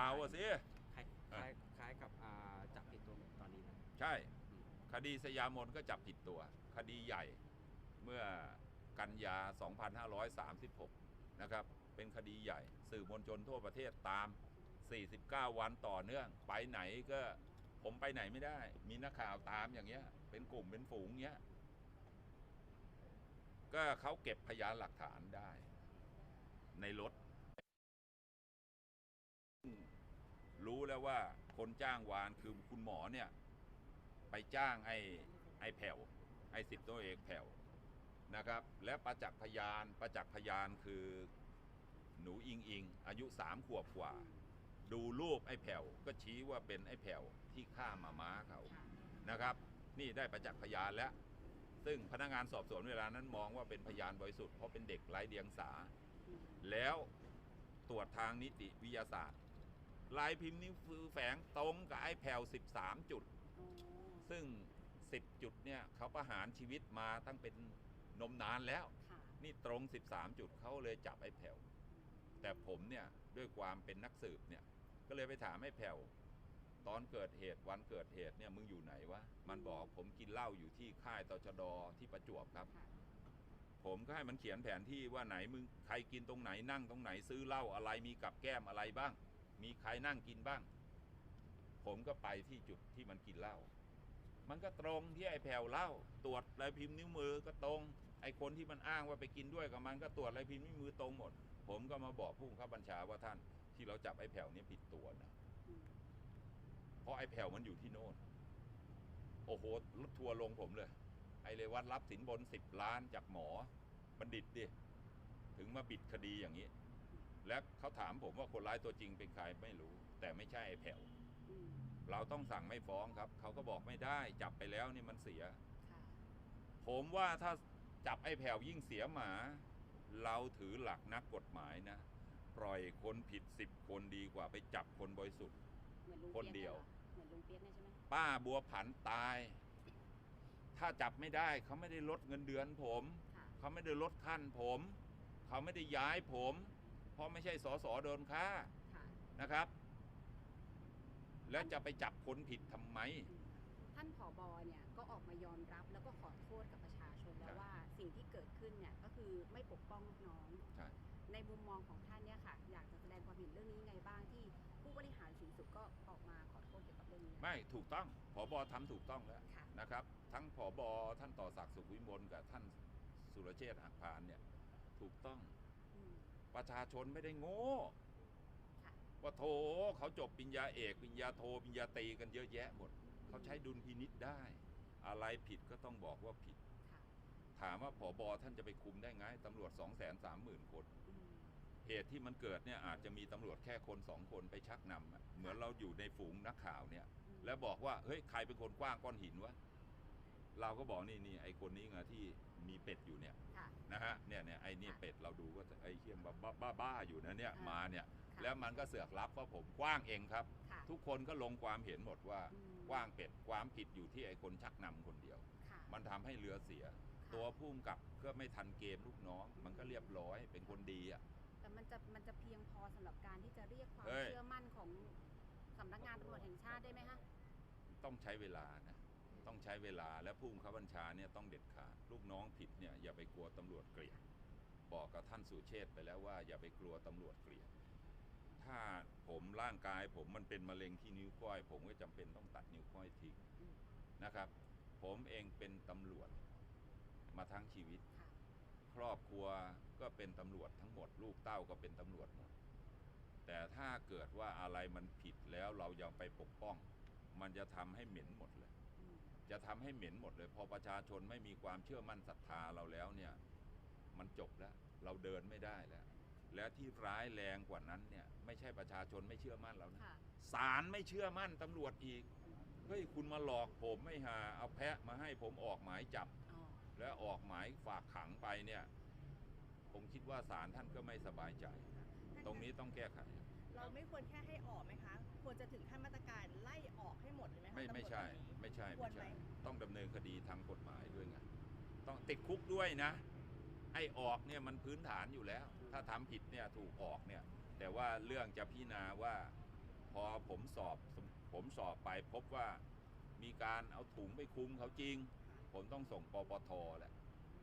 ข่าวอะสิ คล้ายคล้ายคล้ายกับอ่าจับผิดตัวตอนนี้นะใช่คดีสยามนก็จับผิดตัว คดีใหญ่เมื่อกันยา 2536 นะครับ เป็นคดีใหญ่ สื่อมวลชนทั่วประเทศตาม 49 วันต่อเนื่อง ไปไหนก็ผมไปไหนไม่ได้ มีนักข่าวตามอย่างเงี้ย เป็นกลุ่มเป็นฝูงเงี้ย ก็เขาเก็บพยานหลักฐานได้ ในรถ รู้แล้วว่าคนจ้างวานคือคุณหมอเนี่ย ไปจ้างไอ้ไอ้แผ่วไอ้สิบตัวเอกแผ่วนะครับ และประจักษ์พยานประจักษ์พยานคือหนูอิงอิง อายุสามขวบกว่า ดูรูปไอ้แผ่วก็ชี้ว่าเป็นไอ้แผ่วที่ฆ่ามาม้าเขานะครับ นี่ได้ประจักษ์พยานแล้ว ซึ่งพนักงานสอบสวนเวลานั้นมองว่าเป็นพยานบริสุทธิ์เพราะเป็นเด็กไร้เดียงสา แล้วตรวจทางนิติวิทยาศาสตร์ ลายพิมพ์นิ้วมือแฝงตรงกับไอ้แผ่ว13 จุดอ๋อซึ่ง 10 จุดเนี่ยเขาประหารชีวิตมาตั้งเป็นนมนานแล้ว ค่ะ นี่ตรง 13 จุดเขาเลยจับไอ้แผ่วแต่ผมเนี่ยด้วยความเป็นนักสืบเนี่ยก็เลยไปถามไอ้แผ่วตอนเกิดเหตุวันเกิดเหตุเนี่ยมึงอยู่ไหนวะมันบอกผมกินเหล้าอยู่ที่ค่ายตชดที่ประจวบครับ ค่ะ ผมก็ให้มันเขียนแผนที่ว่าไหนมึงใครกินตรงไหนนั่งตรงไหนซื้อเหล้าอะไรมีกับแก้มอะไรบ้าง มีใครนั่งกินบ้าง ผมก็ไปที่จุดที่มันกินเหล้ามันก็ตรงที่ไอ้แผ่วเหล้าตรวจลายพิมพ์นิ้วมือก็ตรง ไอ้คนที่มันอ้างว่าไปกินด้วยกับมันก็ตรวจลายพิมพ์นิ้วมือตรงหมด ผมก็มาบอกผู้บังคับบัญชาว่าท่าน ที่เราจับไอ้แผ่วนี่ผิดตัวนะเพราะไอ้แผ่วมันอยู่ที่โน่นโอ้โหรถทัวร์ลงผมเลย ไอ้เลยวัดรับสินบนสิบล้านจากหมอบัณฑิตดิถึงมาปิดคดีอย่างนี้ และเขาถามผมว่าคนร้ายตัวจริงเป็นใครไม่รู้ แต่ไม่ใช่ไอ้แผ่วอืมเราต้องสั่งไม่ฟ้องครับ เขาก็บอกไม่ได้ จับไปแล้วนี่มันเสีย ค่ะ ผมว่าถ้าจับไอ้แผ่วยิ่งเสียหมา เราถือหลักนักกฎหมายนะ ปล่อยคนผิดสิบคนดีกว่าไปจับคนบริสุทธิ์ เหมือนลุงคนปี๊กเดียวหรอเหมือนลุงเปี๊ยกเนี่ยใช่ไหมป้าบัวผันตาย ถ้าจับไม่ได้เขาไม่ได้ลดเงินเดือนผม ค่ะ เขาไม่ได้ลดขั้นผม เขาไม่ได้ย้ายผมเพ ราะไม่ใช่สอสอโดนฆ่าค่ะนะครับ แล้วจะไปจับคนผิดทำไมอืมท่านผอบอเนี่ยก็ออกมายอมรับแล้วก็ขอโทษกับประชาชนแล้ครัวบว่าสิ่งที่เกิดขึ้นเนี่ยก็คือไม่ปกป้องลูกน้อง ใช่ ในมุมมองของท่านเนี่ยค่ะ อยากจะแสดงความเห็นเรื่องนี้ยังไงบ้างที่ผู้บริหารสูงสุดก็ออกมาขอโทษเกี่ยวกับเรื่องนี้ไม่ถูกต้องผอบอทำถูกต้องแล้ว ค่ะ นะครับทั้งผอบอท่านต่อศักดิ์สุขวิมลกับท่านสุรเชษฐ์หักพานเนี่ยถูกต้องอืม ประชาชนไม่ได้โง่ค่ะว่าโถเขาจบปริญญาเอกปริญญาโทปริญญาตรีกันเยอะแยะหมด เขาใช้ดุลพินิษได้ อะไรผิดก็ต้องบอกว่าผิดค่ะถามว่าผอบอท่านจะไปคุมได้ไงตำรวจ2 3 0 0 0 0คนอืมเหตุที่มันเกิดเนี่ยอาจจะมีตำรวจแค่คนสองคนไปชักนำอะเหมือนเราอยู่ในฝูงนักข่าวเนี่ยอืมแล้วบอกว่าเฮ้ยใครเป็นคนกว้างก้อนหินวะเราก็บอกนี่นี่ไอคนนี้ไงที่มีเป็ดอยู่เนี่ยค่ะ นะฮะเนี่ยเนี่ยไอเนี่ยค่ะเป็ดเราดูก็จะไอเขี้ยมบ้าบ้าบ้าบ้าอยู่นะเนี่ยอ่ามมาเนี่ย ค่ะแล้วมันก็เสือกรับว่าผมกว้างเองครับ ค่ะทุกคนก็ลงความเห็นหมดว่าอืมกว้างเป็ดความผิดอยู่ที่ไอคนชักนำคนเดียว ค่ะ มันทำให้เรือเสีย ค่ะตัวผู้กำกับก็ไม่ทันเกมลูกน้อง มันก็เรียบร้อยเป็นคนดีอะ แต่มันจะมันจะเพียงพอสำหรับการที่จะเรียกความเอ้ย เชื่อมั่นของสำนักงานตำรวจแห่งชาติได้ไหมคะต้องใช้เวลานะ ต้องใช้เวลาและผู้บังคับบัญชาเนี่ยต้องเด็ดขาด ลูกน้องผิดเนี่ยอย่าไปกลัวตำรวจเกลียดบอกกับท่านสุเชษฐ์ไปแล้วว่าอย่าไปกลัวตำรวจเกลียดถ้าผมร่างกายผมมันเป็นมะเร็งที่นิ้วก้อย ผมก็จำเป็นต้องตัดนิ้วก้อยทิ้งอืมนะครับ ผมเองเป็นตำรวจมาทั้งชีวิตค่ะครอบครัวก็เป็นตำรวจทั้งหมด ลูกเต้าก็เป็นตำรวจหมดแต่ถ้าเกิดว่าอะไรมันผิดแล้วเรายังไปปกป้อง มันจะทำให้เหม็นหมดเลยอืม จะทำให้เหม็นหมดเลย พอประชาชนไม่มีความเชื่อมั่นศรัทธาเราแล้วเนี่ย มันจบแล้ว เราเดินไม่ได้แล้ว และที่ร้ายแรงกว่านั้นเนี่ย ไม่ใช่ประชาชนไม่เชื่อมั่นเรานะค่ะศาลไม่เชื่อมั่นตำรวจอีกเฮ้ยคุณมาหลอกผมไม่หาเอาแพะมาให้ผมออกหมายจับอ๋อแล้วออกหมายฝากขังไปเนี่ย ผมคิดว่าศาลท่านก็ไม่สบายใจ ตรงนี้ต้องแก้ไข เราไม่ควรแค่ให้ออกไหมคะ ควรจะถึงขั้นมาตรการไล่ออกให้หมดเลยไหมคะไม่ไม่ใช่ตำรวจคนนี้ไม่ใช่ควไม่รไหมใช่ ต้องดำเนินคดีทางกฎหมายด้วยไงต้องติดคุกด้วยนะ ไอ้ออกเนี่ยมันพื้นฐานอยู่แล้ว ถ้าทำผิดเนี่ยถูกออกเนี่ย แต่ว่าเรื่องจะพิจารณาว่าอผมสอบผมสอบไปพบว่ามีการเอาถุงไปคลุมเขาจริง ผมต้องส่งปปทแหละ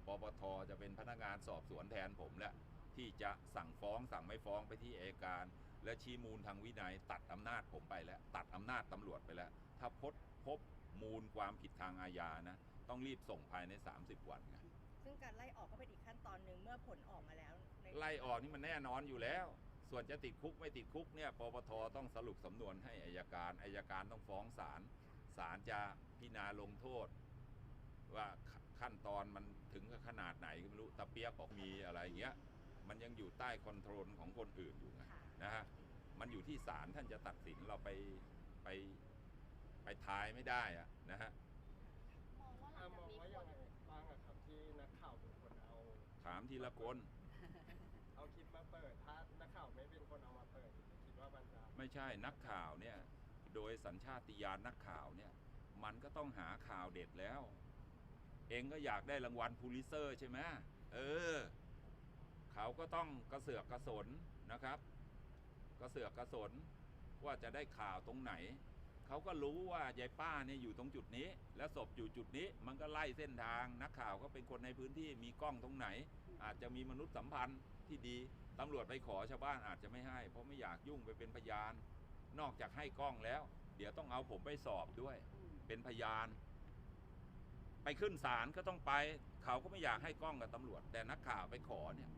ปปทจะเป็นพนักงานสอบสวนแทนผมแหละที่จะสั่งฟ้องสั่งไม่ฟ้องไปที่เอยการ และชี้มูลทางวินัยตัดอำนาจผมไปแล้ว ตัดอำนาจตำรวจไปแล้ว ถ้าพบพบมูลความผิดทางอาญานะ ต้องรีบส่งภายใน 30 วันไงซึ่งการไล่ออกก็เป็นอีกขั้นตอนหนึ่งเมื่อผลออกมาแล้วในไล่ออกนี่มันแน่นอนอยู่แล้ว ส่วนจะติดคุกไม่ติดคุกเนี่ยปปทต้องสรุปสำนวนให้อายการอายการต้องฟ้องศาลศาลจะพิจารณาลงโทษ ว่าขขั้นตอนมันถึงกับขนาดไหนก็ไม่รู้ตะเปียกบอกมีอะไรเงี้ย มันยังอยู่ใต้คอนโทรลของคนอื่นอยู่ไงค่ะนะฮะมันอยู่ที่ศาลท่านจะตัดสินเราไปไปไปทายไม่ได้อะนะฮะมองว่าหลัอ่างมจากองนี้ว่าคยังนไงบ้างอะครับที่นักข่าวเป็นคนเอา ถามทีละคนเอาคลิปมาเปิดถ้านักข่าวไม่เป็นคนเอามาเปิดคิดว่ามันจะไม่ใช่นักข่าวเนี่ย โดยสัญชาติญาณนักข่าวเนี่ย มันก็ต้องหาข่าวเด็ดแล้ว เองก็อยากได้รางวัลพูลิเซอร์ใช่ไหมเออเขา ก็ต้องกระเสือกกระสนนะครับ กระเสือกกระสนว่าจะได้ข่าวตรงไหน เขาก็รู้ว่ายายป้าเนี่ยอยู่ตรงจุดนี้ และศพอยู่จุดนี้ มันก็ไล่เส้นทางนักข่าวก็เป็นคนในพื้นที่มีกล้องตรงไหน อาจจะมีมนุษย์สัมพันธ์ที่ดีตำรวจไปขอชาวบ้านอาจจะไม่ให้ เพราะไม่อยากยุ่งไปเป็นพยาน นอกจากให้กล้องแล้ว เดี๋ยวต้องเอาผมไปสอบด้วย เป็นพยาน ไปขึ้นศาลก็ต้องไป เขาก็ไม่อยากให้กล้องกับตำรวจ แต่นักข่าวไปขอเนี่ย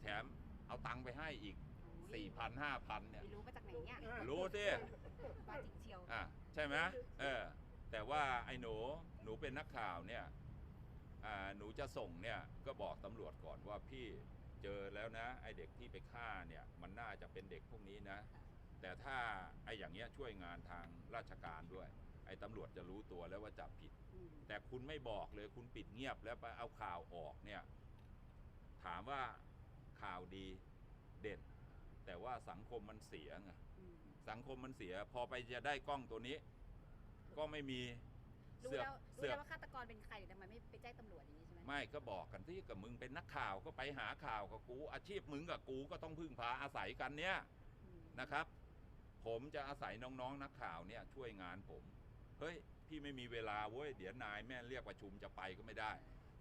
แถมเอาตังค์ไปให้อีกโอ้ย4 0 0 0 5,000เนี่ยไม่รู้มาจากไหนเนี่ยรู้สิมาจริงเชียวอะใช่ไหมเออแต่ว่าไอ้หนูหนูเป็นนักข่าวเนี่ยอ่าหนูจะส่งเนี่ยก็บอกตำรวจก่อนว่าพี่เจอแล้วนะ ไอ้เด็กที่ไปฆ่าเนี่ยมันน่าจะเป็นเด็กพวกนี้นะ แต่ถ้าไอ้อย่างเงี้ยช่วยงานทางราชการด้วย ไอ้ตำรวจจะรู้ตัวแล้วว่าจับผิดอืมแต่คุณไม่บอกเลยคุณปิดเงียบแล้วไปเอาข่าวออกเนี่ย ถามว่า ข่าวดีเด่น แต่ว่าสังคมมันเสียไงอืมสังคมมันเสีย พอไปจะได้กล้องตัวนี้ ก็ไม่มีรู้เสือกแล้วรู้เสือกแล้วว่าฆาตกรเป็นใครแต่ทำไมไม่ไปแจ้งตำรวจอย่างนี้ใช่ไหมไม่ก็บอกกันที่กับมึงเป็นนักข่าวก็ไปหาข่าวกับกู อาชีพมึงกับกูก็ต้องพึ่งพาอาศัยกันเนี่ยอืมนะครับ ผมจะอาศัยน้องๆนักข่าวเนี่ย ช่วยงานผม เฮ้ย พี่ไม่มีเวลาเว้ยเดี๋ยวนายแม่เรียกประชุมจะไปก็ไม่ได้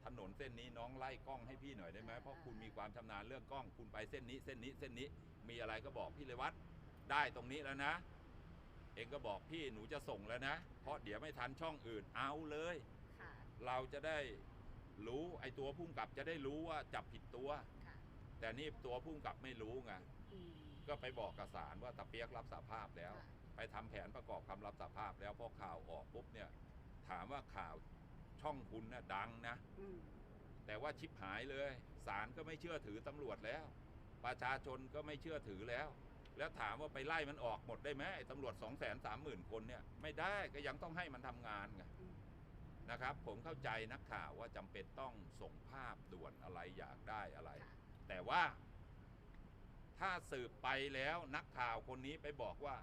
ถนนเส้นนี้น้องไล่กล้องให้พี่หน่อยได้ไหมเพราะคุณมีความชำนาญเรื่องกล้องคุณไปเส้นนี้เส้นนี้เส้นนี้มีอะไรก็บอกพี่เลยวัดได้ตรงนี้แล้วนะ เองก็บอกพี่หนูจะส่งแล้วนะ เพราะเดี๋ยวไม่ทันช่องอื่นเอาเลย ค่ะ เราจะได้รู้ไอ้ตัวพุ่งกับจะได้รู้ว่าจับผิดตัว ค่ะแต่นี่ตัวพุ่งกับไม่รู้ไงอืม ก็ไปบอกกับศาลว่าตะเปียกรับสาภาพแล้ว ค่ะ ไปทำแผนประกอบคำรับสาภาพแล้วพอข่าวออกปุ๊บเนี่ย ถามว่าข่าว ช่องคุณนะดังนะ อืมแต่ว่าชิบหายเลยศาลก็ไม่เชื่อถือตำรวจแล้ว ประชาชนก็ไม่เชื่อถือแล้ว แล้วถามว่าไปไล่มันออกหมดได้ไหมไอ้ตำรวจ2 3 0 0 0 0คนเนี่ยไม่ได้ก็ยังต้องให้มันทำงานไง อืม นะครับผมเข้าใจนักข่าวว่าจำเป็นต้องส่งภาพด่วนอะไรอยากได้อะไร ค่ะ แต่ว่าถ้าสืบไปแล้วนักข่าวคนนี้ไปบอกว่า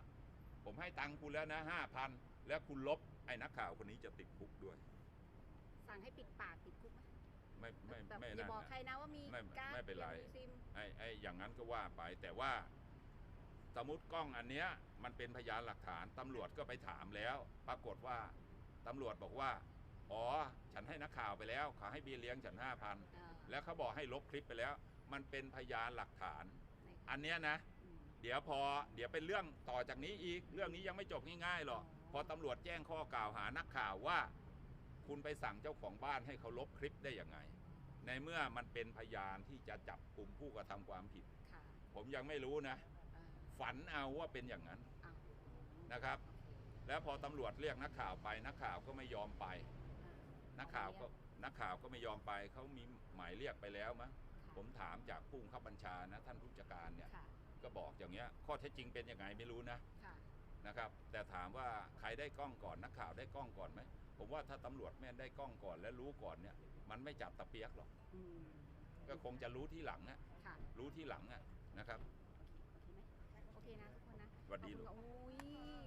ผมให้ตังค์คุณแล้วนะห้าพันแล้วคุณลบไอ้นักข่าวคนนี้จะติดคุกด้วย สั่งให้ปิดปากติดคุกไหมไม่ไม่แบบไม่อย่านั่นบอกนะใครนะว่ามีไม่การ์ดไม่เป็นไร มีซิม ไอ้ไอ้อย่างนั้นก็ว่าไปแต่ว่า สมมติกล้องอันเนี้ย มันเป็นพยานหลักฐานตำรวจก็ไปถามแล้ว ปรากฏว่าตำรวจบอกว่า อ๋อ ฉันให้นักข่าวไปแล้วเขาให้เบี้ยเลี้ยงฉันห้าพันอ่า แล้วเขาบอกให้ลบคลิปไปแล้ว มันเป็นพยานหลักฐานในอันเนี้ยนะ อืม เดี๋ยวพอเดี๋ยวเป็นเรื่องต่อจากนี้อีก เรื่องนี้ยังไม่จบง่ายๆหรอกอ๋อพอตำรวจแจ้งข้อกล่าวหานักข่าวว่า คุณไปสั่งเจ้าของบ้านให้เขาลบคลิปได้ยังไง ในเมื่อมันเป็นพยานที่จะจับกลุ่มผู้กระทำความผิด ค่ะผมยังไม่รู้นะ อ่าฝันเอาว่าเป็นอย่างนั้นอ้าวนะครับ แล้วพอตำรวจเรียกนักข่าวไปนักข่าวก็ไม่ยอมไป อ่านักข่าวก็นักข่าวก็ไม่ยอมไปเขามีหมายเรียกไปแล้วมั้งค่ะผมถามจากผู้บังคับบัญชานะ ท่านผู้จัดการเนี่ย ค่ะก็บอกอย่างเงี้ย ข้อเท็จจริงเป็นยังไงไม่รู้นะ ค่ะ นะครับ แต่ถามว่าใครได้กล้องก่อนนักข่าวได้กล้องก่อนไหมผมว่าถ้าตำรวจแม่นได้กล้องก่อนและรู้ก่อนเนี่ยมันไม่จับตะเปียกหรอกอืมก็คงจะรู้ที่หลังอะค่ะรู้ที่หลังอะนะครับ โอเคไหมโอเคนะทุกคนนะสวัสดีขอบลูคุณกค่ะอุ้ย